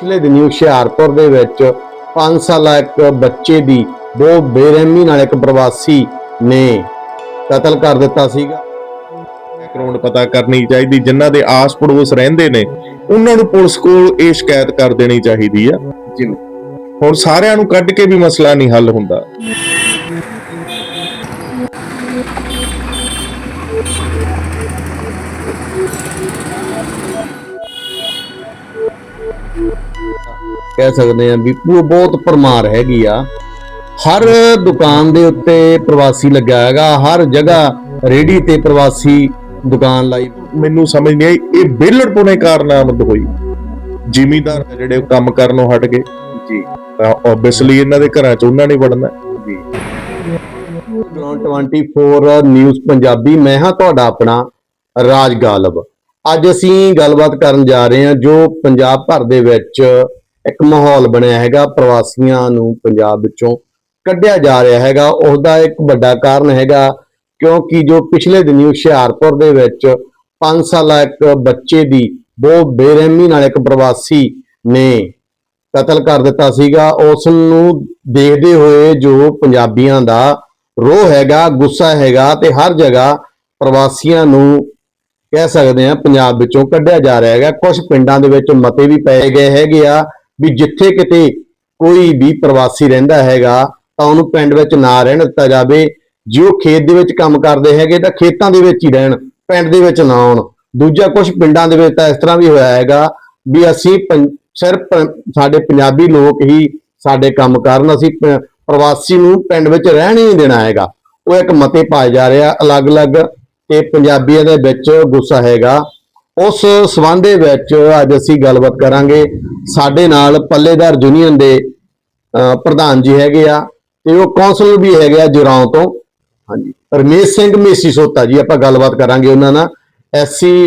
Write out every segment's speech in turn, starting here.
ਪਿਛਲੇ ਦਿਨੀ ਹੁਸ਼ਿਆਰਪੁਰ ਦੇ ਵਿੱਚ 5 ਸਾਲਾ ਇੱਕ ਬੱਚੇ ਦੀ ਬਹੁਤ ਬੇਰਹਿਮੀ ਨਾਲ ਇੱਕ ਪ੍ਰਵਾਸੀ ਨੇ ਕਤਲ ਕਰ ਦਿੱਤਾ ਸੀਗਾ। ਬੈਕਗ੍ਰਾਉਂਡ ਪਤਾ ਕਰਨੀ ਚਾਹੀਦੀ ਜਿਨ੍ਹਾਂ ਦੇ ਆਸ ਪੜੋਸ ਰਹਿੰਦੇ ਨੇ ਉਹਨਾਂ ਨੂੰ ਪੁਲਿਸ ਕੋਲ ਇਹ ਸ਼ਿਕਾਇਤ ਕਰ ਦੇਣੀ ਚਾਹੀਦੀ ਆ ਜਿਵੇਂ ਹੁਣ ਸਾਰਿਆਂ ਨੂੰ ਕੱਢ ਕੇ ਵੀ ਮਸਲਾ ਨਹੀਂ ਹੱਲ ਹੁੰਦਾ। ਕਹਿ ਸਕਦੇ ਆ ਵੀ ਉਹ ਬਹੁਤ ਪਰਮਾਰ ਹੈਗੀ ਆ। ਹਰ ਦੁਕਾਨ ਦੇ ਉੱਤੇ ਪ੍ਰਵਾਸੀ ਲੱਗਾ ਹੈਗਾ, ਹਰ ਜਗ੍ਹਾ ਰੇੜੀ ਤੇ ਪ੍ਰਵਾਸੀ ਦੁਕਾਨ ਲਾਈ। ਮੈਨੂੰ ਸਮਝ ਨਹੀਂ ਆਈ, ਇਹ ਬਿਲੜਪੁਣੇ ਕਾਰਨਾਮਦ ਹੋਈ। ਜ਼ਿਮੀਦਾਰ ਜਿਹੜੇ ਕੰਮ ਕਰਨੋਂ ਹਟ ਗਏ। ਜੀ। ਆਬਵੀਅਸਲੀ ਇਹਨਾਂ ਦੇ ਘਰਾਂ 'ਚ ਉਹਨਾਂ ਨੇ ਵੜਨਾ। ਜੀ। ਗਰਾਊਂਡ 24 ਨਿਊਜ਼ ਪੰਜਾਬੀ, ਮੈਂ ਹਾਂ ਤੁਹਾਡਾ ਆਪਣਾ ਰਾਜ ਗਾਲਬ। ਅੱਜ ਅਸੀਂ ਗੱਲਬਾਤ ਕਰਨ ਜਾ ਰਹੇ ਹਾਂ ਜੋ ਪੰਜਾਬ ਭਰ ਦੇ ਵਿੱਚ ਇੱਕ ਮਾਹੌਲ ਬਣਿਆ ਹੈਗਾ, ਪ੍ਰਵਾਸੀਆਂ ਨੂੰ ਪੰਜਾਬ ਵਿੱਚੋਂ ਕੱਢਿਆ ਜਾ ਰਿਹਾ ਹੈਗਾ। ਉਸ ਇੱਕ ਵੱਡਾ ਕਾਰਨ ਹੈਗਾ ਕਿਉਂਕਿ ਜੋ ਪਿਛਲੇ ਦਿਨੀ ਹੁਸ਼ਿਆਰਪੁਰ ਦੇ ਵਿੱਚ 5 ਸਾਲਾ ਇੱਕ ਬੱਚੇ ਦੀ ਬਹੁਤ ਬੇਰਹਿਮੀ ਨਾਲ ਇੱਕ ਪ੍ਰਵਾਸੀ ਨੇ ਕਤਲ ਕਰ ਦਿੱਤਾ ਸੀਗਾ। ਉਸ ਨੂੰ ਦੇਖਦੇ ਹੋਏ ਜੋ ਪੰਜਾਬੀਆਂ ਦਾ ਰੋਹ ਹੈਗਾ, ਗੁੱਸਾ ਹੈਗਾ ਤੇ ਹਰ ਜਗ੍ਹਾ ਪ੍ਰਵਾਸੀਆਂ ਨੂੰ ਕਹਿ ਸਕਦੇ ਆ ਪੰਜਾਬ ਵਿੱਚੋਂ ਕੱਢਿਆ ਜਾ ਰਿਹਾ ਹੈਗਾ। ਕੁਝ ਪਿੰਡਾਂ ਦੇ ਵਿੱਚ ਮਤੇ ਵੀ ਪਏ ਗਏ ਹੈਗੇ ਆ। ਵੀ ਜਿੱਥੇ ਕਿਤੇ ਕੋਈ ਵੀ ਪ੍ਰਵਾਸੀ ਰਹਿੰਦਾ ਹੈਗਾ, ਤਾਂ ਉਹਨੂੰ ਪਿੰਡ ਵਿੱਚ ਨਾ ਰਹਿਣ ਦਿੱਤਾ ਜਾਵੇ। ਜੇ ਉਹ ਖੇਤ ਦੇ ਵਿੱਚ ਕੰਮ ਕਰਦੇ ਹੈਗੇ, ਤਾਂ ਖੇਤਾਂ ਦੇ ਵਿੱਚ ਹੀ ਰਹਿਣ, ਪਿੰਡ ਦੇ ਵਿੱਚ ਨਾ ਆਉਣ। ਦੂਜਾ ਕੁਝ ਪਿੰਡਾਂ ਦੇ ਵਿੱਚ ਤਾਂ ਇਸ ਤਰ੍ਹਾਂ ਵੀ ਹੋਇਆ ਹੈਗਾ ਵੀ ਅਸੀਂ ਪੰ- ਸਿਰਫ ਸਾਡੇ ਪੰਜਾਬੀ ਲੋਕ ਹੀ ਸਾਡੇ ਕੰਮ ਕਰਨ, ਅਸੀਂ ਪ੍ਰਵਾਸੀ ਨੂੰ ਪਿੰਡ ਵਿੱਚ ਰਹਿਣ ਹੀ ਨਹੀਂ ਦੇਣਾ ਹੈਗਾ। ਉਹ ਇੱਕ ਮਤੇ ਪਾਏ ਜਾ ਰਿਹਾ, ਅਲੱਗ-ਅਲੱਗ ਤੇ ਪੰਜਾਬੀਆਂ ਦੇ ਵਿੱਚ ਗੁੱਸਾ ਹੈਗਾ। ਉਸ ਸਬੰਧ ਦੇ ਵਿੱਚ ਅੱਜ ਅਸੀਂ ਗੱਲਬਾਤ ਕਰਾਂਗੇ। ਸਾਡੇ ਨਾਲ ਪੱਲੇਦਾਰ ਯੂਨੀਅਨ ਦੇ ਪ੍ਰਧਾਨ ਜੀ ਹੈਗੇ ਆ ਤੇ ਉਹ ਕੌਂਸਲਰ ਵੀ ਹੈਗੇ ਆ ਜੁਰਾਉਂ ਤੋਂ। ਹਾਂਜੀ। ਰਮੇਸ਼ ਸਿੰਘ ਮੇਸੀ ਸੋਤਾ ਜੀ ਆਪਾਂ ਗੱਲਬਾਤ ਕਰਾਂਗੇ ਉਹਨਾਂ ਨਾਲ। ਐਸਸੀ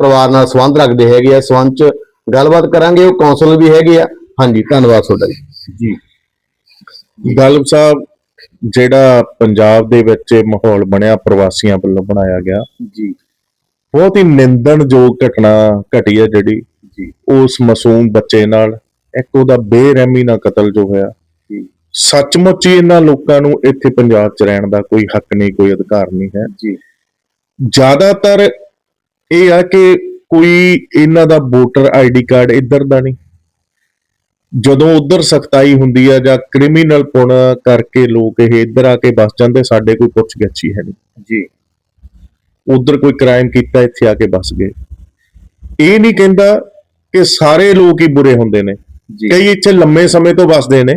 ਪਰਿਵਾਰ ਨਾਲ ਸੰਬੰਧ ਰੱਖਦੇ ਹੈਗੇ ਆ ਸੰਬੰਧ ਚ ਗੱਲਬਾਤ ਕਰਾਂਗੇ। ਉਹ ਕੌਂਸਲਰ ਵੀ ਹੈਗੇ ਆ। ਹਾਂਜੀ ਧੰਨਵਾਦ ਤੁਹਾਡਾ ਜੀ। ਜੀ। ਗਲਬ ਸਾਹਿਬ ਜਿਹੜਾ ਪੰਜਾਬ ਦੇ ਵਿੱਚ ਮਾਹੌਲ ਬਣਿਆ ਪ੍ਰਵਾਸੀਆਂ ਵੱਲੋਂ ਬਣਾਇਆ ਗਿਆ। ਜੀ। ਬਹੁਤ ਹੀ ਨਿੰਦਣਯੋਗ ਘਟਨਾ ਘਟੀ ਹੈ ਜਿਹੜੀ ਉਸ ਮਾਸੂਮ ਬੱਚੇ ਨਾਲ। ਇੱਕ ਉਹਦਾ ਬੇਰਹਿਮੀ ਨਾਲ ਕਤਲ ਜੋ ਹੋਇਆ। ਸੱਚਮੁੱਚ ਹੀ ਇਹਨਾਂ ਲੋਕਾਂ ਨੂੰ ਇੱਥੇ ਪੰਜਾਬ 'ਚ ਰਹਿਣ ਦਾ ਕੋਈ ਹੱਕ ਨਹੀਂ ਕੋਈ ਅਧਿਕਾਰ ਨਹੀਂ ਹੈ। ਜੀ। ਜ਼ਿਆਦਾਤਰ ਇਹ ਆ ਕਿ ਕੋਈ ਇਹਨਾਂ ਦਾ ਵੋਟਰ ਆਈਡੀ ਕਾਰਡ ਇੱਧਰ ਦਾ ਨਹੀਂ। ਜਦੋਂ ਉਧਰ ਸਖਤਾਈ ਹੁੰਦੀ ਆ ਜਾਂ ਕ੍ਰਿਮੀਨਲ ਪੁਣ ਕਰਕੇ ਲੋਕ ਇਹ ਇੱਧਰ ਆ ਕੇ ਬਸ ਜਾਂਦੇ ਸਾਡੇ ਕੋਈ ਪੁੱਛ ਗਿੱਛੀ ਹੈ ਨਹੀਂ। ਜੀ। ਉਧਰ ਕੋਈ ਕ੍ਰਾਈਮ ਕੀਤਾ ਇੱਥੇ ਆ ਕੇ ਬਸ ਗਏ। ਇਹ ਨਹੀਂ ਕਹਿੰਦਾ ਕਿ ਸਾਰੇ ਲੋਕ ਹੀ ਬੁਰੇ ਹੁੰਦੇ ਨੇ। ਕਈ ਇੱਥੇ ਲੰਮੇ ਸਮੇਂ ਤੋਂ ਵਸਦੇ ਨੇ।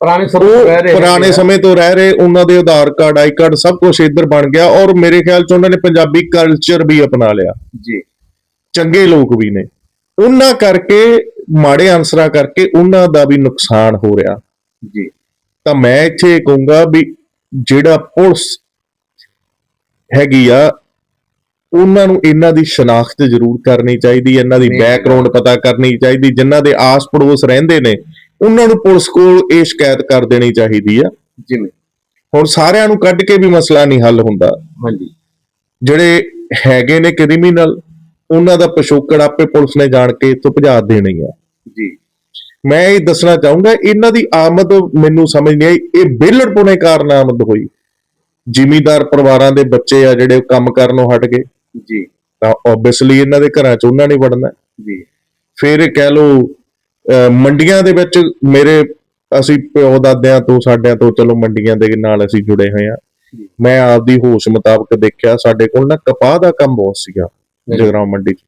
ਪੁਰਾਣੇ ਸਮੇਂ ਰਹਿ ਰਹੇ ਪੁਰਾਣੇ। ਸਮੇਂ ਤੋਂ ਰਹਿ ਰਹੇ ਉਹਨਾਂ ਦੇ ਆਧਾਰ ਕਾਰਡ ਆਈ ਕਾਰਡ ਸਭ ਕੁਝ ਇੱਧਰ ਬਣ ਗਿਆ ਔਰ ਮੇਰੇ ਖਿਆਲ ਚ ਉਹਨਾਂ ਨੇ ਪੰਜਾਬੀ ਕਲਚਰ ਵੀ ਅਪਣਾ ਲਿਆ। ਜੀ। ਚੰਗੇ ਲੋਕ ਵੀ ਨੇ। ਉਹਨਾਂ ਕਰਕੇ ਮਾੜੇ ਅਨਸਰਾਂ ਕਰਕੇ ਉਹਨਾਂ ਦਾ ਵੀ ਨੁਕਸਾਨ ਹੋ ਰਿਹਾ। ਜੀ। ਤਾਂ ਮੈਂ ਇੱਥੇ ਕਹੂੰਗਾ ਵੀ ਜਿਹੜਾ ਪੁਲਿਸ ਹੈਗੀ ਆ ਉਹਨਾਂ ਨੂੰ ਇਹਨਾਂ ਦੀ ਸ਼ਨਾਖਤ ਜ਼ਰੂਰ ਕਰਨੀ ਚਾਹੀਦੀ ਇਹਨਾਂ ਦੀ। ਬੈਕਗ੍ਰਾਉਂਡ ਪਤਾ ਕਰਨੀ ਚਾਹੀਦੀ ਜਿਨ੍ਹਾਂ ਦੇ ਆਸ ਪੜੋਸ ਰਹਿੰਦੇ ਨੇ ਉਹਨਾਂ ਨੂੰ ਪੁਲਿਸ ਕੋਲ ਇਹ ਸ਼ਿਕਾਇਤ ਕਰ ਦੇਣੀ ਚਾਹੀਦੀ ਆ। ਜਿਵੇਂ? ਹੁਣ ਸਾਰਿਆਂ ਨੂੰ ਕੱਢ ਕੇ ਵੀ ਮਸਲਾ ਨਹੀਂ ਹੱਲ ਹੁੰਦਾ। ਹਾਂਜੀ। ਜਿਹੜੇ ਹੈਗੇ ਨੇ ਕ੍ਰਿਮੀਨਲ ਉਹਨਾਂ ਦਾ ਪਿਛੋਕੜ ਆਪੇ ਪੁਲਿਸ ਨੇ ਜਾਣ ਕੇ ਇੱਥੋਂ ਭਜਾ ਦੇਣੀ ਆ। ਜੀ। ਮੈਂ ਇਹ ਦੱਸਣਾ ਚਾਹੂੰਗਾ ਇਹਨਾਂ ਦੀ ਆਮਦ ਮੈਨੂੰ ਸਮਝ ਨਹੀਂ ਆਈ ਇਹ ਬਿਲੜਪੁਣੇ ਕਾਰਨ ਆਮਦ ਹੋਈ। ਜ਼ਿਮੀਦਾਰ ਪਰਿਵਾਰਾਂ ਦੇ ਬੱਚੇ ਆ ਜਿਹੜੇ ਕੰਮ ਕਰਨੋਂ ਹਟ ਗਏ। ਜੀ। ਤਾਂ ਆਬਵੀਅਸਲੀ ਇਹਨਾਂ ਦੇ ਘਰਾਂ 'ਚ ਉਹਨਾਂ ਨੇ ਵੜਨਾ। ਜੀ। ਫਿਰ ਇਹ ਕਹਿ ਲਓ ਮੰਡੀਆਂ ਦੇ ਵਿੱਚ ਮੇਰੇ ਅਸੀਂ ਪਿਓ ਦਾਦਿਆਂ ਤੋਂ ਸਾਡਿਆਂ ਤੋਂ ਚਲੋ ਮੰਡੀਆਂ ਦੇ ਨਾਲ ਅਸੀਂ ਜੁੜੇ ਹੋਏ ਆ ਮੈਂ ਆਪਦੀ ਹੋਸ਼ ਮੁਤਾਬਕ ਦੇਖਿਆ ਸਾਡੇ ਕੋਲ ਨਾ ਕਪਾਹ ਦਾ ਕੰਮ ਬਹੁਤ ਸੀਗਾ ਜਗਰਾਉਂ ਮੰਡੀ 'ਚ।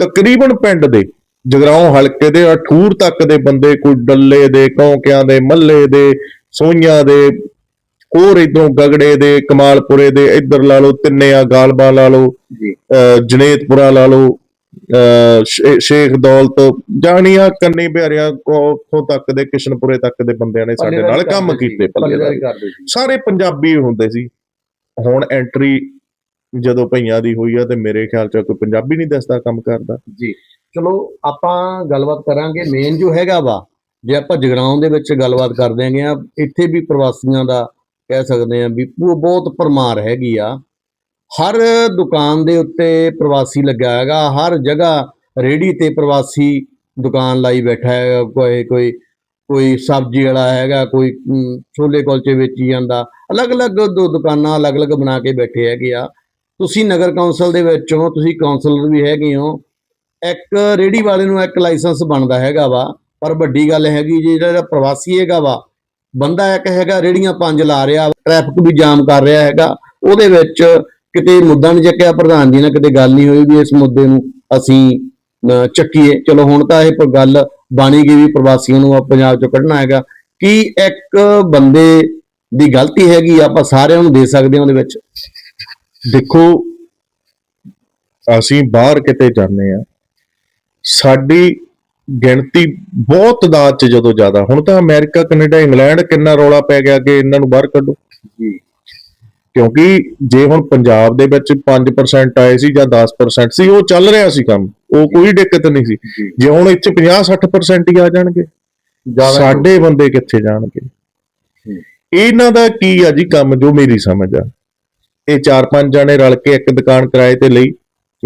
ਤਕਰੀਬਨ ਪਿੰਡ ਦੇ ਜਗਰਾਉਂ ਹਲਕੇ ਦੇ ਅਠੂਰ ਤੱਕ ਦੇ ਬੰਦੇ ਕੋਈ ਡੱਲੇ ਦੇ ਕੌਂਕਿਆਂ ਦੇ ਮੱਲੇ ਦੇ ਸੋਈਆਂ ਦੇ ਹੋਰ ਇਧਰੋਂ ਗਗੜੇ ਦੇ ਕਮਾਲਪੁਰੇ ਦੇ ਇੱਧਰ ਲਾ ਲਓ ਤਿੰਨਿਆ ਗਾਲਬਾ ਲਾ ਲਓ ਜਨੇਤਪੁਰਾ ਲਾ ਲਓ ਸ਼ੇਖ ਦੌਲਤ ਜਾਣੀਆਂ ਕੰਨੀ ਬਿਹਾਰਿਆ ਉੱਥੋਂ ਤੱਕ ਦੇ ਕਿਸ਼ਨਪੁਰੇ ਤੱਕ ਦੇ ਬੰਦਿਆਂ ਨੇ ਸਾਡੇ ਨਾਲ ਕੰਮ ਕੀਤੇ ਪੱਲੇਦਾਰੀ ਸਾਰੇ ਪੰਜਾਬੀ ਹੁੰਦੇ ਸੀ। ਹੁਣ ਐਂਟਰੀ ਜਦੋਂ ਭਈਆਂ ਦੀ ਹੋਈ ਆ ਤੇ ਮੇਰੇ ਖਿਆਲ ਚ ਕੋਈ ਪੰਜਾਬੀ ਨਹੀਂ ਦੱਸਦਾ ਕੰਮ ਕਰਦਾ। ਜੀ। ਚਲੋ ਆਪਾਂ ਗੱਲਬਾਤ ਕਰਾਂਗੇ। ਮੇਨ ਜੋ ਹੈਗਾ ਵਾ ਜੇ ਆਪਾਂ ਜਗਰਾਉਂ ਦੇ ਵਿੱਚ ਗੱਲਬਾਤ ਕਰਦੇ ਆਂਗੇ ਆ ਇੱਥੇ ਵੀ ਪ੍ਰਵਾਸੀਆਂ ਦਾ ਕਹਿ ਸਕਦੇ ਆ ਵੀ ਉਹ ਬਹੁਤ ਪਰਮਾਰ ਹੈਗੀ ਆ। ਹਰ ਦੁਕਾਨ ਦੇ ਉੱਤੇ ਪ੍ਰਵਾਸੀ ਲੱਗਾ ਹੈਗਾ। ਹਰ ਜਗ੍ਹਾ ਰੇੜੀ ਤੇ ਪ੍ਰਵਾਸੀ ਦੁਕਾਨ ਲਾਈ ਬੈਠਾ ਹੈ ਕੋਈ ਕੋਈ ਕੋਈ ਸਬਜ਼ੀ ਵਾਲਾ ਹੈਗਾ, ਕੋਈ ਛੋਲੇ ਕੁਲਚੇ ਵੇਚੀ ਜਾਂਦਾ। ਅਲੱਗ-ਅਲੱਗ ਦੋ ਦੁਕਾਨਾਂ ਅਲੱਗ-ਅਲੱਗ ਬਣਾ ਕੇ ਬੈਠੇ ਹੈਗੇ ਆ। ਤੁਸੀਂ ਨਗਰ ਕੌਂਸਲ ਦੇ ਵਿੱਚ ਹੋ, ਤੁਸੀਂ ਕਾਉਂਸਲਰ ਵੀ ਹੈਗੇ ਹੋ, ਇੱਕ ਰੇੜੀ ਵਾਲੇ ਨੂੰ ਇੱਕ ਲਾਇਸੈਂਸ ਬਣਦਾ ਹੈਗਾ ਵਾ। ਪਰ ਵੱਡੀ ਗੱਲ ਹੈਗੀ ਜੀ, ਜਿਹੜਾ ਪ੍ਰਵਾਸੀ ਹੈਗਾ ਵਾ ਬੰਦਾ ਇੱਕ ਹੈਗਾ ਰੇੜੀਆਂ ਪੰਜ ਲਾ ਰਿਹਾ ਟ੍ਰੈਫਿਕ ਵੀ ਜਾਮ ਕਰ ਰਿਹਾ ਹੈਗਾ। ਉਹਦੇ ਵਿੱਚ ਕਿਤੇ ਮੁੱਦਾ ਨਹੀਂ ਚੱਕਿਆ ਪ੍ਰਧਾਨ ਜੀ ਨਾਲ ਕਿਤੇ ਗੱਲ ਨਹੀਂ ਹੋਈ ਵੀ ਇਸ ਮੁੱਦੇ ਨੂੰ ਅਸੀਂ ਚੱਕੀਏ। ਚਲੋ, ਹੁਣ ਤਾਂ ਇਹ ਗੱਲ ਬਾਣੀ ਗਈ ਵੀ ਪ੍ਰਵਾਸੀਆਂ ਨੂੰ ਆਪਾਂ ਪੰਜਾਬ ਚੋਂ ਕੱਢਣਾ ਹੈਗਾ। ਕੀ ਇੱਕ ਬੰਦੇ ਦੀ ਗਲਤੀ ਹੈਗੀ, ਆਪਾਂ ਸਾਰਿਆਂ ਨੂੰ ਦੇ ਸਕਦੇ ਹਾਂ ਉਹਦੇ ਵਿੱਚ? ਦੇਖੋ, ਅਸੀਂ ਬਾਹਰ ਕਿਤੇ ਜਾਂਦੇ ਆ ਸਾਡੀ ਗਿਣਤੀ ਬਹੁਤ ਤਾਦਾਦ ਚ ਜਦੋਂ ਜ਼ਿਆਦਾ। ਹੁਣ ਤਾਂ ਅਮਰੀਕਾ ਕੈਨੇਡਾ ਇੰਗਲੈਂਡ ਕਿੰਨਾ ਰੌਲਾ ਪੈ ਗਿਆ ਕਿ ਇਹਨਾਂ ਨੂੰ ਬਾਹਰ ਕੱਢੋ। ਜੀ। ਕਿਉਂਕਿ ਜੇ ਹੁਣ ਪੰਜਾਬ ਦੇ ਵਿੱਚ 5% ਆਏ ਸੀ ਜਾਂ 10% ਸੀ ਉਹ ਚੱਲ ਰਿਹਾ ਸੀ ਕੰਮ। ਉਹ ਕੋਈ ਦਿੱਕਤ ਨਹੀਂ ਸੀ। ਜੀ। ਹੁਣ ਇੱਥੇ 50-60% ਹੀ ਆ ਜਾਣਗੇ ਸਾਡੇ ਬੰਦੇ ਕਿੱਥੇ ਜਾਣਗੇ। ਇਹਨਾਂ ਦਾ ਕੀ ਆ ਜੀ ਕੰਮ ਜੋ ਮੇਰੀ ਸਮਝ ਆ? ਇਹ ਚਾਰ ਪੰਜ ਜਣੇ ਰਲ ਕੇ ਇੱਕ ਦੁਕਾਨ ਕਿਰਾਏ ਤੇ ਲਈ।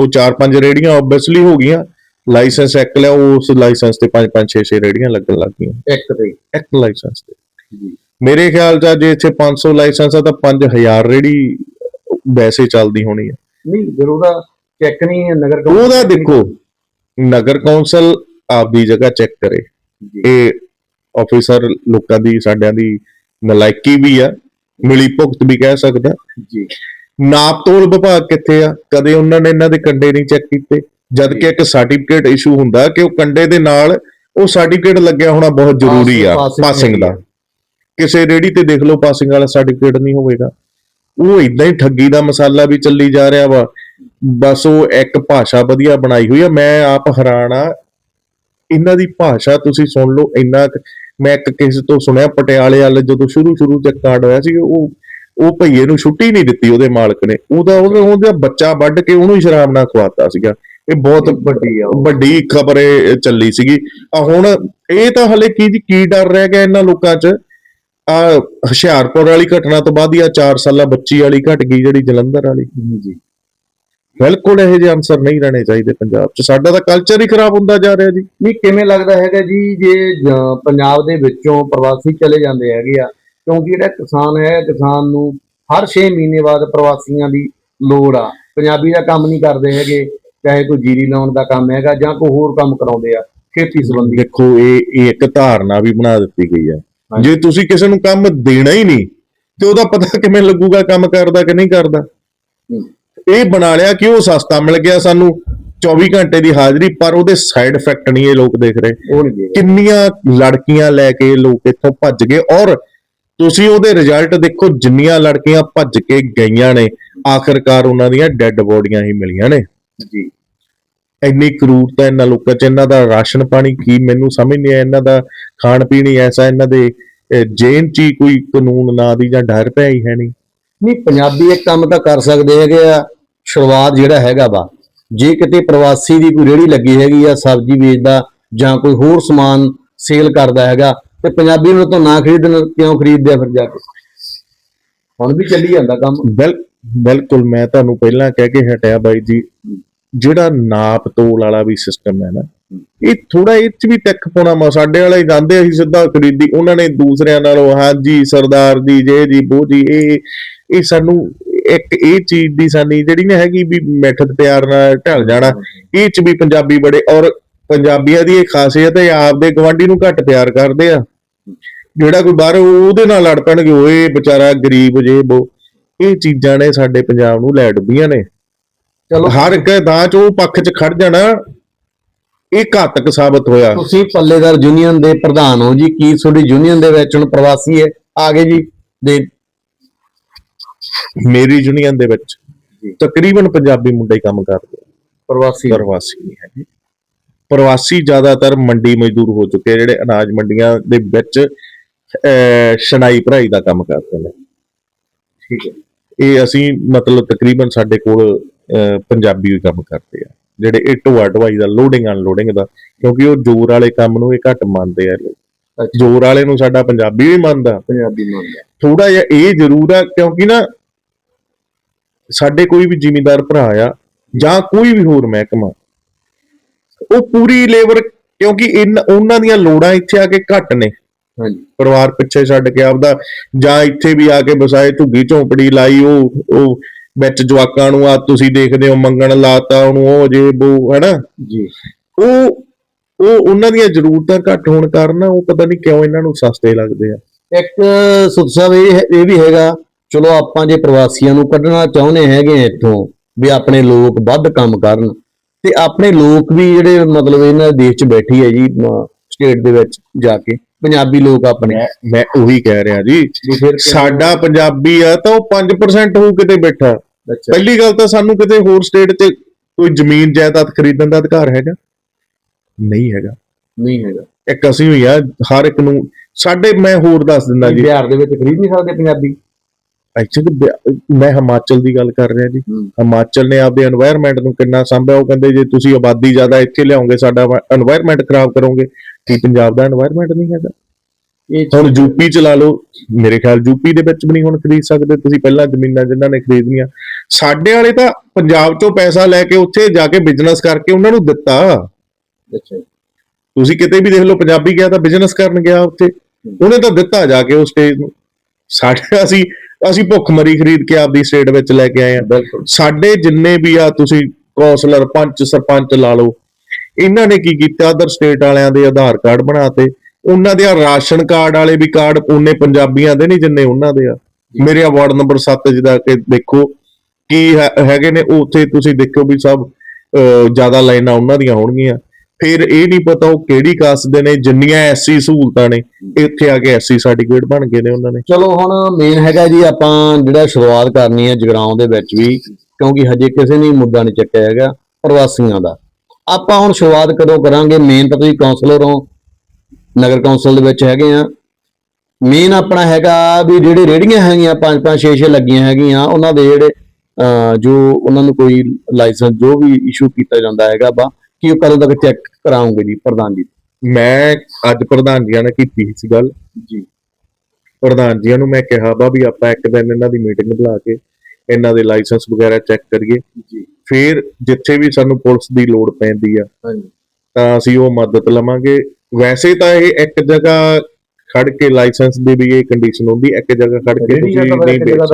ਉਹ ਚਾਰ ਪੰਜ ਰੇੜੀਆਂ ਆਬਵੀਅਸਲੀ ਹੋ ਗਈਆਂ। ਲਾਇਸੈਂਸ ਇੱਕ ਲਿਆ ਉਸ ਲਾਇਸੈਂਸ ਤੇ ਪੰਜ ਪੰਜ ਛੇ ਛੇ ਰੇੜੀਆਂ ਲੱਗਣ ਲੱਗ ਗਈਆਂ। ਇੱਕ ਤੇ। ਇੱਕ ਲਾਇਸੈਂਸ ਤੇ। ਜੀ। ਮੇਰੇ ਖਿਆਲ ਚ ਜੇ ਇੱਥੇ 500 ਲਾਇਸੈਂਸ ਆ ਤਾਂ 5000 ਰੇੜੀ ਵੈਸੇ ਚੱਲਦੀ ਹੋਣੀ ਆ। ਨਹੀਂ ਫਿਰ ਉਹਦਾ ਚੈੱਕ ਨਹੀਂ ਹੈ ਨਗਰ ਕੌਂਸਲ ਉਹਦਾ ਦੇਖੋ ਨਗਰ ਕੌਂਸਲ ਆਪਦੀ ਜਗ੍ਹਾ ਚੈੱਕ ਕਰੇ। ਇਹ ਆਫੀਸਰ ਲੋਕਾਂ ਦੀ ਸਾਡਿਆਂ ਦੀ ਨਲਾਇਕੀ ਵੀ ਆ ਮਿਲੀ ਭੁਗਤ ਵੀ ਕਹਿ ਸਕਦਾ। ਜੀ। ਨਾਪ ਤੋਲ ਵਿਭਾਗ ਕਿੱਥੇ ਆ? ਕਦੇ ਉਹਨਾਂ ਨੇ ਇਹਨਾਂ ਦੇ ਕੰਡੇ ਨਹੀਂ ਚੈੱਕ ਕੀਤੇ। ਜਦ ਕਿ ਇੱਕ ਸਰਟੀਫਿਕੇਟ ਇਸ਼ੂ ਹੁੰਦਾ ਕਿ ਉਹ ਕੰਡੇ ਦੇ ਨਾਲ ਉਹ ਸਰਟੀਫਿਕੇਟ ਲੱਗਿਆ ਹੋਣਾ ਬਹੁਤ ਜ਼ਰੂਰੀ ਆ ਪਾਸਿੰਗ ਦਾ। ਕਿਸੇ ਰੇੜੀ ਤੇ ਦੇਖ ਲਓ ਪਾਸਿੰਗ ਵਾਲਾ ਸਰਟੀਫਿਕੇਟ ਨਹੀਂ ਹੋਵੇਗਾ। ਉਹ ਇਦਾਂ ਹੀ ਠੱਗੀ ਦਾ ਮਸਾਲਾ ਵੀ ਚੱਲੀ ਜਾ ਰਿਹਾ ਵਾ। ਬਸ ਉਹ ਇੱਕ ਭਾਸ਼ਾ ਵਧੀਆ ਬਣਾਈ ਹੋਈ ਆ। ਮੈਂ ਆਪ ਹੈਰਾਨ ਆ। ਇਹਨਾਂ ਦੀ ਭਾਸ਼ਾ ਤੁਸੀਂ ਸੁਣ ਲਓ ਇੰਨਾ ਮੈਂ ਇੱਕ ਕਿਸੇ ਤੋਂ ਸੁਣਿਆ ਪਟਿਆਲੇ ਵਾਲੇ ਜਦੋਂ ਸ਼ੁਰੂ ਸ਼ੁਰੂ ਚ ਕਾਂਡ ਹੋਇਆ ਸੀ ਉਹ ਉਹ ਭਈਏ ਨੂੰ ਛੁੱਟੀ ਨਹੀਂ ਦਿੱਤੀ ਉਹਦੇ ਮਾਲਕ ਨੇ। ਉਹਦਾ ਉਹਦਾ ਬੱਚਾ ਵੱਢ ਕੇ ਉਹਨੂੰ ਹੀ ਸ਼ਰਾਬ ਨਾਲ ਖਵਾਤਾ ਸੀਗਾ। ਇਹ ਬਹੁਤ ਵੱਡੀ ਆ। ਵੱਡੀ ਖਬਰ ਇਹ ਚੱਲੀ ਸੀਗੀ। ਆ ਹੁਣ ਇਹ ਤਾਂ ਹਲੇ ਕੀ ਜੀ ਕੀ ਡਰ ਰਹਿ ਗਿਆ ਇਹਨਾਂ ਲੋਕਾਂ 'ਚ? ਆ ਹੁਸ਼ਿਆਰਪੁਰ ਵਾਲੀ ਘਟਨਾ ਤੋਂ ਬਾਅਦ ਹੀ ਆ 4 ਸਾਲਾ ਬੱਚੀ ਵਾਲੀ ਘਟ ਗਈ ਜਿਹੜੀ ਜਲੰਧਰ ਵਾਲੀ। ਜੀ। ਬਿਲਕੁਲ ਇਹੋ ਜਿਹੇ ਆਨਸਰ ਨਹੀਂ ਰਹਿਣੇ ਚਾਹੀਦੇ ਪੰਜਾਬ 'ਚ। ਸਾਡਾ ਤਾਂ ਕਲਚਰ ਹੀ ਖਰਾਬ ਹੁੰਦਾ ਜਾ ਰਿਹਾ ਜੀ। ਨਹੀਂ ਕਿਵੇਂ ਲੱਗਦਾ ਹੈਗਾ ਜੇ ਜ- ਪੰਜਾਬ ਦੇ ਵਿੱਚੋਂ ਪ੍ਰਵਾਸੀ ਚਲੇ ਜਾਂਦੇ ਹੈਗੇ ਆ ਕਿਉਂਕਿ ਜਿਹੜਾ ਕਿਸਾਨ ਹੈ ਕਿਸਾਨ ਨੂੰ ਹਰ 6 ਮਹੀਨੇ ਬਾਅਦ ਪ੍ਰਵਾਸੀਆਂ ਦੀ ਲੋੜ ਆ। ਪੰਜਾਬੀ ਦਾ ਕੰਮ ਨਹੀਂ ਕਰਦੇ ਹੈਗੇ ਚਾਹੇ ਕੋਈ ਜੀਰੀ ਲਾਉਣ ਦਾ ਕੰਮ ਹੈਗਾ ਜਾਂ ਕੋਈ ਹੋਰ ਕੰਮ ਕਰਾਉਂਦੇ ਆ ਖੇਤੀ ਸੰਬੰਧੀ। ਦੇਖੋ ਇਹ ਇਹ ਇੱਕ ਧਾਰਨਾ ਵੀ ਬਣਾ ਦਿੱਤੀ ਗਈ ਹੈ। ਜੇ ਤੁਸੀਂ ਕਿਸੇ ਨੂੰ ਕੰਮ ਦੇਣਾ ਹੀ ਨਹੀਂ ਤੇ ਉਹਦਾ ਪਤਾ ਕਿਵੇਂ ਲੱਗੂਗਾ ਕੰਮ ਕਰਦਾ ਕਿ ਨਹੀਂ ਕਰਦਾ। ਇਹ ਬਣਾ ਲਿਆ ਕਿ ਉਹ ਸਸਤਾ ਮਿਲ ਗਿਆ ਸਾਨੂੰ 24 ਘੰਟੇ ਦੀ ਹਾਜ਼ਰੀ ਪਰ ਉਹਦੇ ਸਾਈਡ ਇਫੈਕਟ ਨਹੀਂ ਇਹ ਲੋਕ ਦੇਖ ਰਹੇ। ਕਿੰਨੀਆਂ ਲੜਕੀਆਂ ਲੈ ਕੇ ਲੋਕ ਇੱਥੋਂ ਭੱਜ ਗਏ ਔਰ ਤੁਸੀਂ ਉਹਦੇ ਰਿਜ਼ਲਟ ਦੇਖੋ ਜਿੰਨੀਆਂ ਲੜਕੀਆਂ ਭੱਜ ਕੇ ਗਈਆਂ ਨੇ ਆਖਰਕਾਰ ਉਹਨਾਂ ਦੀਆਂ ਡੈੱਡ ਬੋਡੀਆਂ ਹੀ ਮਿਲੀਆਂ ਨੇ। ਜੀ। ਇੰਨੀ ਕਰੂਰਤਾ ਇਹਨਾਂ ਲੋਕਾਂ 'ਚ ਇਹਨਾਂ ਦਾ ਰਾਸ਼ਨ ਪਾਣੀ ਕੀ ਮੈਨੂੰ ਸਮਝ ਨਹੀਂ ਆਇਆ ਇਹਨਾਂ ਦਾ ਖਾਣ ਪੀਣ ਹੀ ਐਸਾ ਇਹਨਾਂ ਦੇ ਜੇਨ 'ਚ ਕੋਈ ਕਾਨੂੰਨ ਨਾ ਦੀ ਜਾਂ ਡਰ ਪਿਆ ਹੀ ਹੈ ਨਹੀਂ। ਨਹੀਂ ਪੰਜਾਬੀ ਇੱਕ ਕੰਮ ਤਾਂ ਕਰ ਸਕਦੇ ਹੈਗੇ ਆ ਸ਼ੁਰੂਆਤ ਜਿਹੜਾ ਹੈਗਾ ਵਾ। ਜੇ ਕਿਤੇ ਪ੍ਰਵਾਸੀ ਦੀ ਕੋਈ ਰੇੜੀ ਲੱਗੀ ਹੈਗੀ ਆ ਸਬਜ਼ੀ ਵੇਚਦਾ ਜਾਂ ਕੋਈ ਹੋਰ ਸਮਾਨ ਸੇਲ ਕਰਦਾ ਹੈਗਾ ਤੇ ਪੰਜਾਬੀ ਨੂੰ ਤਾਂ ਨਾ ਖਰੀਦਣ, ਕਿਉਂ ਖਰੀਦਦੇ ਆ ਫਿਰ ਜਾ ਕੇ? ਹੁਣ ਵੀ ਚੱਲੀ ਜਾਂਦਾ ਕੰਮ। ਬਿਲ, ਬਿਲਕੁਲ, ਮੈਂ ਤੁਹਾਨੂੰ ਪਹਿਲਾਂ ਕਹਿ ਕੇ ਹਟਿਆ ਬਾਈ ਜੀ, ਜਿਹੜਾ ਨਾਪ ਤੋਲ ਵਾਲਾ ਵੀ ਸਿਸਟਮ ਹੈ ਨਾ, ਇਹ ਥੋੜਾ ਇਹ ਚ ਵੀ ਤਿੱਖ ਪਾਉਣਾ ਮਾ ਸਾਡੇ ਵਾਲੇ ਜਾਂਦੇ ਅਸੀਂ ਸਿੱਧਾ ਖਰੀਦੀ, ਉਹਨਾਂ ਨੇ ਦੂਸਰਿਆਂ ਨਾਲੋਂ, ਹਾਂਜੀ, ਸਰਦਾਰ ਜੀ, ਜੇ ਜੀ, ਬੋ ਜੀ, ਇਹ ਇਹ ਸਾਨੂੰ ਇੱਕ ਇਹ ਚੀਜ਼ ਦੀ ਸਾਨੀ ਜਿਹੜੀ ਨਾ ਹੈਗੀ ਵੀ ਮਿੱਠਤ ਪਿਆਰ ਨਾਲ ਢਲ ਜਾਣਾ, ਇਹ ਚ ਵੀ ਪੰਜਾਬੀ ਬੜੇ, ਔਰ ਪੰਜਾਬੀਆਂ ਦੀ ਇਹ ਖਾਸੀਅਤ ਹੈ ਆਪਦੇ ਗਵਾਂਢੀ ਨੂੰ ਘੱਟ ਪਿਆਰ ਕਰਦੇ ਆ। ਜਿਹੜਾ ਕੋਈ ਬਾਹਰ ਉਹਦੇ ਨਾਲ ਲੜ ਪੈਣਗੇ ਓਏ ਵਿਚਾਰਾ ਗਰੀਬ ਜੇ ਬੋ ਇਹ ਚੀਜ਼ਾਂ ਨੇ ਸਾਡੇ ਪੰਜਾਬ ਨੂੰ ਲੈ ਡੁੱਬੀਆਂ ਨੇ। ਚਲੋ। ਹਰ ਇੱਕ ਥਾਂ 'ਚ ਉਹ ਪੱਖ 'ਚ ਖੜ ਜਾਣਾ ਇਹ ਘਾਤਕ ਸਾਬਤ ਹੋਇਆ। ਤੁਸੀਂ ਪੱਲੇਦਾਰ ਯੂਨੀਅਨ ਦੇ ਪ੍ਰਧਾਨ ਹੋ ਜੀ ਕੀ ਤੁਹਾਡੀ ਯੂਨੀਅਨ ਦੇ ਵਿੱਚ ਹੁਣ ਪ੍ਰਵਾਸੀ ਹੈ? ਆ ਗਏ ਜੀ ਦੇ ਮੇਰੀ ਯੂਨੀਅਨ ਦੇ ਵਿੱਚ ਜੀ। ਤਕਰੀਬਨ ਪੰਜਾਬੀ ਮੁੰਡੇ ਹੀ ਕੰਮ ਕਰਦੇ ਪ੍ਰਵਾਸੀ। ਪ੍ਰਵਾਸੀ ਨਹੀਂ ਹੈਗੇ। ਪ੍ਰਵਾਸੀ ਜ਼ਿਆਦਾਤਰ ਮੰਡੀ ਮਜ਼ਦੂਰ ਹੋ ਚੁੱਕੇ ਜਿਹੜੇ ਅਨਾਜ ਮੰਡੀਆਂ ਦੇ ਵਿੱਚ ਸ਼ਨਾਈ ਭਰਾਈ ਦਾ ਕੰਮ ਕਰਦੇ ਨੇ। ਠੀਕ ਹੈ। ਇਹ ਅਸੀਂ ਮਤਲਬ ਤਕਰੀਬਨ ਸਾਡੇ ਕੋਲ ਪੰਜਾਬੀ ਹੀ ਕੰਮ ਕਰਦੇ ਆ ਜਿਹੜੇ ਇਹ ਢੋਆ ਢਵਾਈ ਦਾ ਲੋਡਿੰਗ ਅਨਲੋਡਿੰਗ ਦਾ ਕਿਉਂਕਿ ਉਹ ਜ਼ੋਰ ਵਾਲੇ ਕੰਮ ਨੂੰ ਇਹ ਘੱਟ ਮੰਨਦੇ ਆ ਜ਼ੋਰ ਵਾਲੇ ਨੂੰ ਸਾਡਾ ਪੰਜਾਬੀ ਵੀ ਮੰਨਦਾ। ਪੰਜਾਬੀ ਮੰਨਦਾ। ਥੋੜਾ ਜਿਹਾ ਇਹ ਜ਼ਰੂਰ ਆ ਕਿਉਂਕਿ ਨਾ ਸਾਡੇ ਕੋਈ ਵੀ ਜ਼ਿਮੀਂਦਾਰ ਭਰਾ ਆ ਜਾਂ ਕੋਈ ਵੀ ਹੋਰ ਮਹਿਕਮਾ ਉਹ ਪੂਰੀ ਲੇਬਰ ਕਿਉਂਕਿ ਇਨ ਉਹਨਾਂ ਦੀਆਂ ਲੋੜਾਂ ਇੱਥੇ ਆ ਕੇ ਘੱਟ ਨੇ। ਹਾਂਜੀ। ਪਰਿਵਾਰ ਪਿੱਛੇ ਛੱਡ ਕੇ ਆਪਦਾ ਜਾਂ ਇੱਥੇ ਵੀ ਆ ਕੇ ਬਸਾਏ ਝੁੱਗੀ ਝੌਂਪੜੀ ਲਾਈ ਉਹ ਉਹ ਵਿੱਚ ਜਵਾਕਾਂ ਨੂੰ ਆ ਤੁਸੀਂ ਦੇਖਦੇ ਹੋ ਮੰਗਣ ਲਾਤਾ ਉਹਨੂੰ ਉਹ ਜੇ ਉਹ ਹੈਨਾ? ਜੀ। ਉਹ ਉਹ ਉਹਨਾਂ ਦੀਆਂ ਜ਼ਰੂਰਤਾਂ ਘੱਟ ਹੋਣ ਕਾਰਨ ਉਹ ਪਤਾ ਨਹੀਂ ਕਿਉਂ ਇਹਨਾਂ ਨੂੰ ਸਸਤੇ ਲੱਗਦੇ ਆ। ਇੱਕ ਸੁਖ ਸਾਹਿਬ ਇਹ ਇਹ ਵੀ ਹੈਗਾ ਚਲੋ ਆਪਾਂ ਜੇ ਪ੍ਰਵਾਸੀਆਂ ਨੂੰ ਕੱਢਣਾ ਚਾਹੁੰਦੇ ਹੈਗੇ ਇੱਥੋਂ ਵੀ ਆਪਣੇ ਲੋਕ ਵੱਧ ਕੰਮ ਕਰਨ। ਤੇ ਆਪਣੇ ਲੋਕ ਵੀ ਜਿਹੜੇ ਮਤਲਬ ਇਹਨਾਂ ਦੇਸ਼ 'ਚ ਬੈਠੀ ਹੈ ਜੀ ਸਟੇਟ ਦੇ ਵਿੱਚ ਜਾ ਕੇ ਪੰਜਾਬੀ ਲੋਕ ਆਪਣੇ। ਮੈਂ ਉਹੀ ਕਹਿ ਰਿਹਾ ਜੀ ਸਾਡਾ ਪੰਜਾਬੀ ਆ ਤਾਂ ਉਹ 5% ਹੋਊ ਕਿਤੇ ਬੈਠਾ। ਪਹਿਲੀ ਗੱਲ ਤਾਂ ਸਾਨੂੰ ਕਿਤੇ ਹੋਰ ਸਟੇਟ 'ਚ ਕੋਈ ਜ਼ਮੀਨ ਜਾਇਦਾਦ ਖਰੀਦਣ ਦਾ ਅਧਿਕਾਰ ਹੈਗਾ? ਨਹੀਂ ਹੈਗਾ। ਨਹੀਂ ਹੈਗਾ। ਇੱਕ ਅਸੀਂ ਹੋਈ ਆ ਹਰ ਇੱਕ ਨੂੰ ਸਾਡੇ ਮੈਂ ਹੋਰ ਦੱਸ ਦਿੰਦਾ ਜੀ। ਬਿਹਾਰ ਦੇ ਵਿੱਚ ਖਰੀਦ ਨਹੀਂ ਸਕਦੇ ਪੰਜਾਬੀ? ਐਕਚੁਅਲੀ ਮੈਂ ਹਿਮਾਚਲ ਦੀ ਗੱਲ ਕਰ ਰਿਹਾ ਜੀ। ਹਿਮਾਚਲ ਨੇ ਆਪਦੇ এনवायरमेंट ਨੂੰ ਕਿੰਨਾ ਸੰਭਿਆ ਉਹ ਕਹਿੰਦੇ ਜੇ ਤੁਸੀਂ ਆਬਾਦੀ ਜ਼ਿਆਦਾ ਇੱਥੇ ਲਿਆਉਂਗੇ ਸਾਡਾ এনवायरमेंट ਖਰਾਬ ਕਰੋਗੇ। ਕੀ ਪੰਜਾਬ ਦਾ এনवायरमेंट ਨਹੀਂ ਹੈਗਾ? ਇਹ ਹੁਣ ਯੂਪੀ ਚ ਲਾ ਲਓ ਮੇਰੇ ਖਿਆਲ ਯੂਪੀ ਦੇ ਵਿੱਚ ਵੀ ਨਹੀਂ ਹੁਣ ਖਰੀਦ ਸਕਦੇ। ਤੁਸੀਂ ਪਹਿਲਾਂ ਜ਼ਮੀਨਾਂ ਜਿਨ੍ਹਾਂ ਨੇ ਖਰੀਦਣੀਆਂ ਸਾਡੇ ਵਾਲੇ ਤਾਂ ਪੰਜਾਬ ਚੋਂ ਪੈਸਾ ਲੈ ਕੇ ਉੱਥੇ ਜਾ ਕੇ ਬਿਜ਼ਨਸ ਕਰਕੇ ਉਹਨਾਂ ਨੂੰ ਦਿੱਤਾ। ਅੱਛਾ। ਤੁਸੀਂ ਕਿਤੇ ਵੀ ਦੇਖ ਲਓ ਪੰਜਾਬੀ ਗਿਆ ਤਾਂ ਬਿਜ਼ਨਸ ਕਰਨ ਗਿਆ ਉੱਥੇ। ਉਹਨੇ ਤਾਂ ਦਿੱਤਾ ਜਾ ਕੇ ਉਸ ਸਟੇਜ ਨੂੰ। ਸਾਡੇ ਅਸੀਂ ਅਸੀਂ ਭੁੱਖ ਮਰੀ ਖਰੀਦ ਕੇ ਆਪਦੀ ਸਟੇਟ ਵਿੱਚ ਲੈ ਕੇ ਆਏ ਆ ਬਿਲਕੁਲ। ਸਾਡੇ ਜਿੰਨੇ ਵੀ ਆ ਤੁਸੀਂ ਕੌਂਸਲਰ ਪੰਚ ਸਰਪੰਚ ਲਾ ਲਓ ਇਹਨਾਂ ਨੇ ਕੀ ਕੀਤਾ? ਅਦਰ ਸਟੇਟ ਵਾਲਿਆਂ ਦੇ ਆਧਾਰ ਕਾਰਡ ਬਣਾਤੇ। ਉਹਨਾਂ ਦੇ ਰਾਸ਼ਨ ਕਾਰਡ ਵਾਲੇ ਵੀ ਕਾਰਡ ਉਹਨੇ ਪੰਜਾਬੀਆਂ ਦੇ ਨਹੀਂ ਜਿੰਨੇ ਉਹਨਾਂ ਦੇ ਆ। ਮੇਰੇ ਵਾਰਡ ਨੰਬਰ 7 ਜਿਹਦਾ ਕਿ ਦੇਖੋ ਕੀ ਹੈਗੇ ਨੇ ਉੱਥੇ ਤੁਸੀਂ ਦੇਖੋ ਵੀ ਸਭ ਜ਼ਿਆਦਾ ਲਾਈਨਾਂ ਉਹਨਾਂ ਦੀਆਂ ਹੋਣਗੀਆਂ। ਫਿਰ ਇਹ ਨਹੀਂ ਪਤਾ ਉਹ ਕਿਹੜੀ ਕਾਸਟ ਦੇ ਨੇ ਜਿੰਨੀਆਂ ਐਸਸੀ ਸਹੂਲਤਾਂ ਨੇ ਇੱਥੇ ਆ ਕੇ ਐਸਸੀ ਸਰਟੀਫਿਕੇਟ ਬਣ ਗਏ ਨੇ ਉਹਨਾਂ ਨੇ। ਚਲੋ ਹੁਣ ਮੇਨ ਹੈਗਾ ਜੀ ਆਪਾਂ ਜਿਹੜਾ ਸ਼ੁਰੂਆਤ ਕਰਨੀ ਹੈ ਜਗਰਾਉਂ ਦੇ ਵਿੱਚ ਵੀ ਕਿਉਂਕਿ ਹਜੇ ਕਿਸੇ ਨੇ ਮੁੱਦਾ ਨਹੀਂ ਚੱਕਿਆ ਹੈਗਾ ਪ੍ਰਵਾਸੀਆਂ ਦਾ। ਆਪਾਂ ਹੁਣ ਸ਼ੁਰੂਆਤ ਕਦੋਂ ਕਰਾਂਗੇ? ਮੇਨ ਤਾਂ ਤੁਸੀਂ ਕਾਉਂਸਲਰ ਹੋ ਨਗਰ ਕੌਂਸਲ ਦੇ ਵਿੱਚ ਹੈਗੇ ਆ। ਮੇਨ ਆਪਣਾ ਹੈਗਾ ਵੀ ਜਿਹੜੇ ਰੇੜੀਆਂ ਹੈਗੀਆਂ ਪੰਜ ਪੰਜ ਛੇ ਛੇ ਲੱਗੀਆਂ ਹੈਗੀਆਂ ਉਹਨਾਂ ਦੇ ਜਿਹੜੇ ਅਹ, ਜੋ ਉਹਨਾਂ ਨੂੰ ਕੋਈ ਲਾਇਸੈਂਸ ਜੋ ਵੀ ਇਸ਼ੂ ਕੀਤਾ ਜਾਂਦਾ ਹੈਗਾ ਬਾ ਕਿ ਉਹ ਕਦੋਂ ਤੱਕ ਚੈੱਕ ਕਰਾਉਂਗੇ ਜੀ ਪ੍ਰਧਾਨ ਜੀ? ਮੈਂ ਅੱਜ ਪ੍ਰਧਾਨ ਜੀਆਂ ਨੇ ਕੀਤੀ ਸੀ ਗੱਲ। ਜੀ। ਪ੍ਰਧਾਨ ਜੀਆਂ ਨੂੰ ਮੈਂ ਕਿਹਾ ਵਾ ਵੀ ਆਪਾਂ ਇੱਕ ਦਿਨ ਇਹਨਾਂ ਦੀ ਮੀਟਿੰਗ ਬੁਲਾ ਕੇ ਇਹਨਾਂ ਦੇ ਲਾਇਸੈਂਸ ਵਗੈਰਾ ਚੈੱਕ ਕਰੀਏ। ਜੀ। ਫਿਰ ਜਿੱਥੇ ਵੀ ਸਾਨੂੰ ਪੁਲਿਸ ਦੀ ਲੋੜ ਪੈਂਦੀ ਆ ਹਾਂਜੀ। ਤਾਂ ਅਸੀਂ ਉਹ ਮਦਦ ਲਵਾਂਗੇ। ਵੈਸੇ ਤਾਂ ਇਹ ਇੱਕ ਜਗ੍ਹਾ ਖੜ ਕੇ ਲਾਇਸੈਂਸ ਦੀ ਵੀ ਇਹ ਕੰਡੀਸ਼ਨ ਹੁੰਦੀ ਇੱਕ ਜਗ੍ਹਾ ਖੜ ਕੇ ਤੁਸੀਂ ਨਹੀਂ ਜਗ੍ਹਾ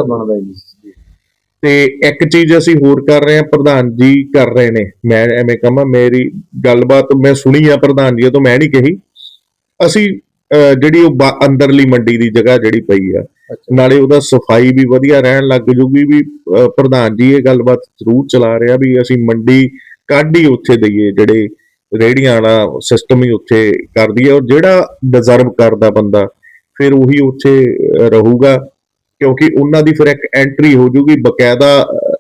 ਤਾਂ ਹੀ ਇੱਕ ਚੀਜ਼ ਅਸੀਂ ਹੋਰ ਕਰ ਰਹੇ ਹਾਂ ਪ੍ਰਧਾਨ ਜੀ ਕਰ ਰਹੇ ਨੇ। ਮੈਂ ਐਵੇਂ ਕਹਾਂ ਮੇਰੀ ਗੱਲਬਾਤ ਮੈਂ ਸੁਣੀ ਆ ਪ੍ਰਧਾਨ ਜੀ ਤੋਂ ਮੈਂ ਨਹੀਂ ਕਹੀ। ਅਸੀਂ ਜਿਹੜੀ ਉਹ ਅੰਦਰਲੀ ਮੰਡੀ ਦੀ ਜਗ੍ਹਾ ਜਿਹੜੀ ਪਈ ਆ ਨਾਲੇ ਉਹਦਾ ਸਫ਼ਾਈ ਵੀ ਵਧੀਆ ਰਹਿਣ ਲੱਗ ਜੂਗੀ ਵੀ ਪ੍ਰਧਾਨ ਜੀ ਇਹ ਗੱਲਬਾਤ ਜ਼ਰੂਰ ਚਲਾ ਰਿਹਾ ਵੀ ਅਸੀਂ ਮੰਡੀ ਕੱਢ ਹੀ ਉੱਥੇ ਦਈਏ ਜਿਹੜੇ ਰੇੜੀਆਂ ਵਾਲਾ ਸਿਸਟਮ ਹੀ ਉੱਥੇ ਕਰ ਦਈਏ। ਔਰ ਜਿਹੜਾ ਡਿਜ਼ਰਵ ਕਰਦਾ ਬੰਦਾ ਫਿਰ ਉਹੀ ਉੱਥੇ ਰਹੂਗਾ। ਕਿਉਂਕਿ ਉਹਨਾਂ ਦੀ ਫਿਰ ਇੱਕ ਐਂਟਰੀ ਹੋ ਜੂਗੀ ਬਕਾਇਦਾ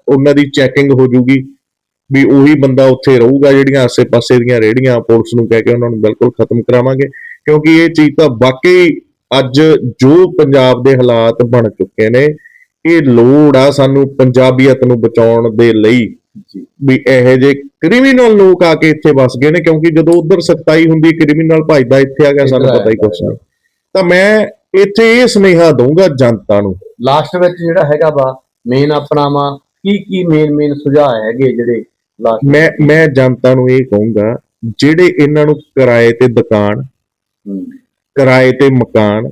ਉਹਨਾਂ ਦੀ ਚੈਕਿੰਗ ਹੋ ਜੂਗੀ ਵੀ ਉਹੀ ਬੰਦਾ ਉੱਥੇ ਰਹੂਗਾ ਜਿਹੜੀਆਂ ਆਸੇ-ਪਾਸੇ ਦੀਆਂ ਰੇੜੀਆਂ ਪੁਲਿਸ ਨੂੰ ਕਹਿ ਕੇ ਉਹਨਾਂ ਨੂੰ ਬਿਲਕੁਲ ਖਤਮ ਕਰਾਵਾਂਗੇ। ਕਿਉਂਕਿ ਇਹ ਚੀਜ਼ ਤਾਂ ਵਾਕਈ ਅੱਜ ਜੋ ਪੰਜਾਬ ਦੇ ਹਾਲਾਤ ਬਣ ਚੁੱਕੇ ਨੇ ਇਹ ਲੋੜ ਆ ਸਾਨੂੰ ਪੰਜਾਬੀਅਤ ਨੂੰ ਬਚਾਉਣ ਦੇ ਲਈ ਜੀ। ਵੀ ਇਹੋ ਜਿਹੇ ਕ੍ਰਿਮੀਨਲ ਲੋਕ ਆ ਕੇ ਇੱਥੇ ਵਸ ਗਏ ਨੇ ਕਿਉਂਕਿ ਜਦੋਂ ਉਧਰ ਸਖਤਾਈ ਹੁੰਦੀ ਕ੍ਰਿਮੀਨਲ ਭਜਦਾ ਇੱਥੇ ਆ ਗਿਆ ਸਾਨੂੰ ਪਤਾ ਹੀ ਕੁਛ ਨਹੀਂ। ਤਾਂ ਮੈਂ ਇੱਥੇ ਇਹ ਸੁਨੇਹਾ ਦਊਂਗਾ ਜਨਤਾ ਨੂੰ। ਲਾਸਟ ਵਿੱਚ ਜਿਹੜਾ ਹੈਗਾ ਵਾ ਮੇਨ ਆਪਣਾ ਵਾ ਕੀ ਕੀ ਮੇਨ ਮੇਨ ਸੁਝਾਅ ਹੈਗੇ ਜਿਹੜੇ ਮੈਂ ਮੈਂ ਜਨਤਾ ਨੂੰ ਇਹ ਕਹੂੰਗਾ ਜਿਹੜੇ ਇਹਨਾਂ ਨੂੰ ਕਿਰਾਏ ਤੇ ਦੁਕਾਨ ਕਿਰਾਏ ਤੇ ਮਕਾਨ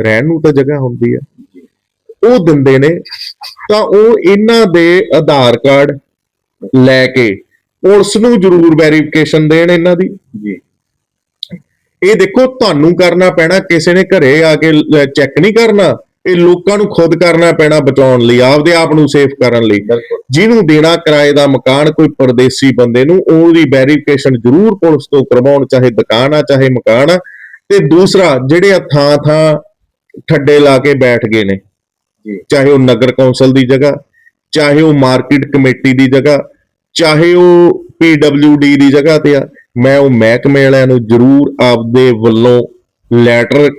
ਰਹਿਣ ਨੂੰ ਤਾਂ ਜਗ੍ਹਾ ਹੁੰਦੀ ਆ। ਉਹ ਦਿੰਦੇ ਨੇ ਤਾਂ ਉਹ ਇਹਨਾਂ ਦੇ ਆਧਾਰ ਕਾਰਡ ਲੈ ਕੇ ਪੁਲਿਸ ਨੂੰ ਜ਼ਰੂਰ ਵੈਰੀਫਿਕੇਸ਼ਨ ਦੇਣ ਇਹਨਾਂ ਦੀ। ਜੀ। ਇਹ ਦੇਖੋ ਤੁਹਾਨੂੰ ਕਰਨਾ ਪੈਣਾ ਕਿਸੇ ਨੇ ਘਰੇ ਆ ਕੇ ਚੈੱਕ ਨਹੀਂ ਕਰਨਾ। ਇਹ ਲੋਕਾਂ ਨੂੰ ਖੁਦ ਕਰਨਾ ਪੈਣਾ ਬਚਾਉਣ ਲਈ ਆਪਦੇ ਆਪ ਨੂੰ ਸੇਫ ਕਰਨ ਲਈ। ਜਿਹਨੂੰ ਦੇਣਾ ਕਿਰਾਏ ਦਾ ਮਕਾਨ ਕੋਈ ਪਰਦੇਸੀ ਬੰਦੇ ਨੂੰ ਉਹਦੀ ਵੈਰੀਫਿਕੇਸ਼ਨ ਜ਼ਰੂਰ ਪੁਲਿਸ ਤੋਂ ਕਰਵਾਉਣ ਚਾਹੇ ਦੁਕਾਨ ਆ ਚਾਹੇ ਮਕਾਨ ਆ। ਤੇ ਦੂਸਰਾ ਜਿਹੜੇ ਆ ਥਾਂ ਥਾਂ ਠੱਡੇ ਲਾ ਕੇ ਬੈਠ ਗਏ ਨੇ ਜੀ। ਚਾਹੇ ਉਹ ਨਗਰ ਕੌਂਸਲ ਦੀ ਜਗ੍ਹਾ ਚਾਹੇ ਉਹ ਮਾਰਕੀਟ ਕਮੇਟੀ ਦੀ ਜਗ੍ਹਾ ਚਾਹੇ ਉਹ ਪੀਡਬਲਯੂਡੀ ਦੀ ਜਗ੍ਹਾ ਤੇ ਆ ਮੈਂ ਉਹ ਮਹਿਕਮੇ ਵਾਲਿਆਂ ਨੂੰ ਜ਼ਰੂਰ ਆਪਦੇ ਵੱਲੋਂ ਲੈਟਰ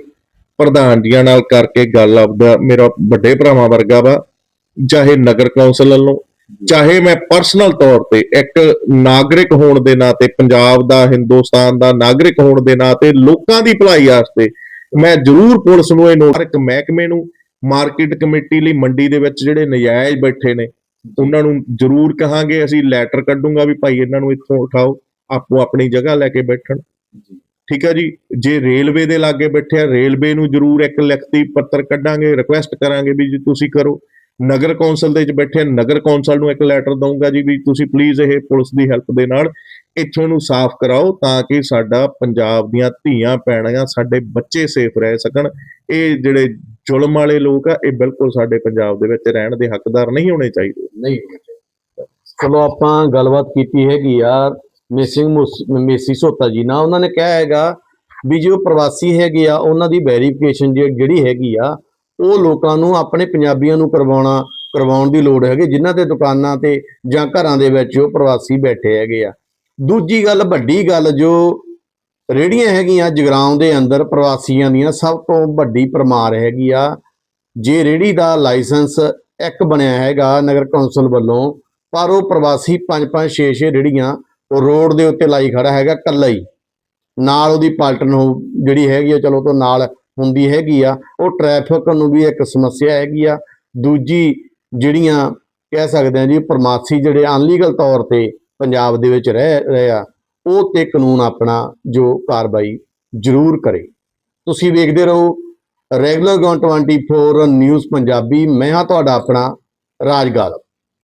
ਪ੍ਰਧਾਨ ਜੀਆਂ ਨਾਲ ਕਰਕੇ ਗੱਲ ਆਪਦਾ, ਮੇਰਾ ਵੱਡੇ ਭਰਾਵਾਂ ਵਰਗਾ ਵਾ, ਚਾਹੇ ਨਗਰ ਕੌਂਸਲ ਵੱਲੋਂ, ਚਾਹੇ ਮੈਂ ਪਰਸਨਲ ਤੌਰ ਤੇ ਇੱਕ ਨਾਗਰਿਕ ਹੋਣ ਦੇ ਨਾਤੇ ਪੰਜਾਬ ਦਾ, ਹਿੰਦੁਸਤਾਨ ਦਾ ਨਾਗਰਿਕ ਹੋਣ ਦੇ ਨਾਤੇ ਲੋਕਾਂ ਦੀ ਭਲਾਈ ਵਾਸਤੇ ਮੈਂ ਜ਼ਰੂਰ ਪੁਲਿਸ ਨੂੰ ਇਹ ਨੋਟ ਹਰ ਇੱਕ ਮਹਿਕਮੇ ਨੂੰ ਮਾਰਕੀਟ ਕਮੇਟੀ ਲਈ ਮੰਡੀ ਦੇ ਵਿੱਚ ਜਿਹੜੇ ਨਜਾਇਜ਼ ਬੈਠੇ ਨੇ, ਉਹਨਾਂ ਨੂੰ ਜ਼ਰੂਰ ਕਹਾਂਗੇ, ਅਸੀਂ ਲੈਟਰ ਕੱਢੂਗਾ ਵੀ ਭਾਈ ਇਹਨਾਂ ਨੂੰ ਇੱਥੋਂ ਉਠਾਓ। ਆਪੋ ਆਪਣੀ ਜਗ੍ਹਾ ਲੈ ਕੇ ਬੈਠਣ। ਠੀਕ ਹੈ ਜੀ? ਜੇ ਰੇਲਵੇ ਦੇ ਲਾਗੇ ਬੈਠੇ ਆ ਰੇਲਵੇ ਨੂੰ ਜ਼ਰੂਰ ਇੱਕ ਲਿਖਤੀ ਪੱਤਰ ਕੱਢਾਂਗੇ ਰਿਕੁਐਸਟ ਕਰਾਂਗੇ ਵੀ ਜੀ ਤੁਸੀਂ ਕਰੋ। ਨਗਰ ਕੌਂਸਲ ਦੇ ਵਿੱਚ ਬੈਠੇ ਨਗਰ ਕੌਂਸਲ ਨੂੰ ਇੱਕ ਲੈਟਰ ਦਊਂਗਾ ਜੀ ਵੀ ਤੁਸੀਂ ਪਲੀਜ਼ ਇਹ ਪੁਲਿਸ ਦੀ ਹੈਲਪ ਦੇ ਨਾਲ ਇੱਥੋਂ ਨੂੰ ਸਾਫ਼ ਕਰਾਓ ਤਾਂ ਕਿ ਸਾਡਾ ਪੰਜਾਬ ਦੀਆਂ ਧੀਆਂ ਪੈਣੀਆਂ ਸਾਡੇ ਬੱਚੇ ਸੇਫ ਰਹਿ ਸਕਣ। ਇਹ ਜਿਹੜੇ ਜ਼ੁਲਮ ਵਾਲੇ ਲੋਕ ਆ ਇਹ ਬਿਲਕੁਲ ਸਾਡੇ ਪੰਜਾਬ ਦੇ ਵਿੱਚ ਰਹਿਣ ਦੇ ਹੱਕਦਾਰ ਨਹੀਂ ਹੋਣੇ ਚਾਹੀਦੇ। ਨਹੀਂ ਚਲੋ ਆਪਾਂ ਗੱਲਬਾਤ ਕੀਤੀ ਹੈਗੀ ਆ। ਮਿਸਿੰਗ ਮੇਸੀ ਸੋਤਾ ਜੀ। ਨਾ ਉਹਨਾਂ ਨੇ ਕਿਹਾ ਹੈਗਾ ਵੀ ਜੋ ਪ੍ਰਵਾਸੀ ਹੈਗੇ ਆ, ਉਹਨਾਂ ਦੀ ਵੈਰੀਫਿਕੇਸ਼ਨ ਜਿਹੜੀ ਹੈਗੀ ਆ, ਉਹ ਲੋਕਾਂ ਨੂੰ ਆਪਣੇ ਪੰਜਾਬੀਆਂ ਨੂੰ ਕਰਵਾਉਣਾ ਕਰਵਾਉਣ ਦੀ ਲੋੜ ਹੈਗੀ। ਜਿਨ੍ਹਾਂ ਦੇ ਦੁਕਾਨਾਂ ਤੇ ਜਾਂ ਘਰਾਂ ਦੇ ਵਿੱਚ ਉਹ ਪ੍ਰਵਾਸੀ ਬੈਠੇ ਹੈਗੇ ਆ। ਦੂਜੀ ਗੱਲ, ਵੱਡੀ ਗੱਲ, ਜੋ ਰੇੜੀਆਂ ਹੈਗੀਆਂ ਜਗਰਾਉਂ ਦੇ ਅੰਦਰ ਪ੍ਰਵਾਸੀਆਂ ਦੀਆਂ, ਸਭ ਤੋਂ ਵੱਡੀ ਪਰਮਾਰ ਹੈਗੀ ਆ, ਜੇ ਰੇੜੀ ਦਾ ਲਾਇਸੈਂਸ ਇੱਕ ਬਣਿਆ ਹੈਗਾ ਨਗਰ ਕੌਂਸਲ ਵੱਲੋਂ, ਪਰ ਉਹ ਪ੍ਰਵਾਸੀ 5-5 6-6 ਰੇੜੀਆਂ ਉਹ ਰੋਡ ਦੇ ਉੱਤੇ ਲਾਈ ਖੜਾ ਹੈਗਾ ਕੱਲਾ ਹੀ। ਨਾਲ ਉਹਦੀ ਪਾਲਟਨ ਹੋ ਜਿਹੜੀ ਹੈਗੀ ਆ, ਚਲੋ ਤੋਂ ਨਾਲ ਹੁੰਦੀ ਹੈਗੀ ਆ। ਉਹ ਟ੍ਰੈਫਿਕ ਨੂੰ ਵੀ ਇੱਕ ਸਮੱਸਿਆ ਹੈਗੀ ਆ। ਦੂਜੀ ਜਿਹੜੀਆਂ ਕਹਿ ਸਕਦੇ ਆ ਜੀ, ਪਰਮਾਸੀ ਜਿਹੜੇ ਅਨਲੀਗਲ ਤੌਰ ਤੇ ਪੰਜਾਬ ਦੇ ਵਿੱਚ ਰਹਿ, ਰਹੇ ਆ, ਉਹ ਤੇ ਕਾਨੂੰਨ ਆਪਣਾ ਜੋ ਕਾਰਵਾਈ ਜ਼ਰੂਰ ਕਰੇ। ਤੁਸੀਂ ਵੇਖਦੇ ਰਹੋ ਰੈਗੂਲਰ ਗੌਨ 24 ਨਿਊਜ਼ ਪੰਜਾਬੀ, ਮੈਂ ਹਾਂ ਤੁਹਾਡਾ ਆਪਣਾ ਰਾਜ ਗਾਲਬ